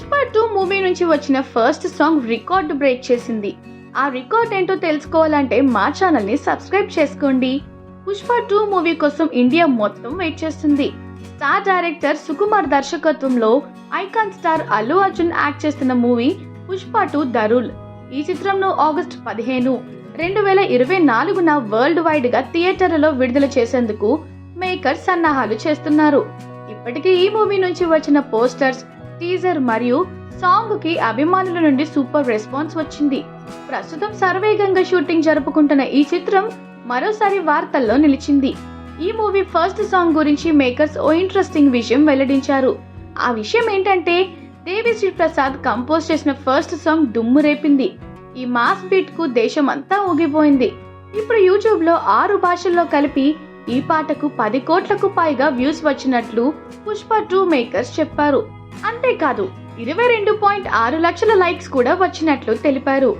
Pushpa two movie నుంచి వచ్చిన first song record break చేసింది. ఆ రికార్డ్ ఏంటో తెలుసుకోవాలంటే మా ఛానల్ని సబ్స్క్రైబ్ చేసుకోండి. పుష్ప టూ మూవీ కోసం ఇండియా మొత్తం వెయిట్ చేస్తుంది. స్టార్ డైరెక్టర్ సుకుమార్ దర్శకత్వంలో icon star Allu Arjun act చేస్తున్న మూవీ పుష్ప టూ దరుల్ ఈ చిత్రంను ఆగస్ట్ పదిహేను రెండు వేల ఇరవై నాలుగున వరల్డ్ వైడ్గా థియేటర్లలో విడుదల చేసేందుకు మేకర్స్ సన్నాహాలు చేస్తున్నారు. ఇప్పటికే ఈ మూవీ నుంచి వచ్చిన పోస్టర్స్ టీజర్ మరియు సాంగ్కి అభిమానుల నుండి సూపర్ రెస్పాన్స్ వచ్చింది. ప్రస్తుతం సర్వేగంగా షూటింగ్ జరుపుకుంటున్న ఈ చిత్రం మరోసారి వార్తల్లో నిలిచింది. ఈ మూవీ ఫస్ట్ సాంగ్ గురించి మేకర్స్ ఓ ఇంట్రెస్టింగ్ విషయం వెల్లడించారు. ఆ విషయం ఏంటంటే దేవిశ్రీ ప్రసాద్ కంపోజ్ చేసిన ఫస్ట్ సాంగ్ దుమ్ము రేపింది. ఈ మాస్ బీట్కు దేశమంతా ఊగిపోయింది. ఇప్పుడు యూట్యూబ్లో ఆరు భాషల్లో కలిపి ఈ పాటకు పది కోట్లకు పైగా వ్యూస్ వచ్చినట్లు పుష్ప టూ మేకర్స్ చెప్పారు. అంతేకాదు ఇరవై రెండు పాయింట్ ఆరు లక్షల లైక్స్ కూడా వచ్చినట్లు తెలిపారు.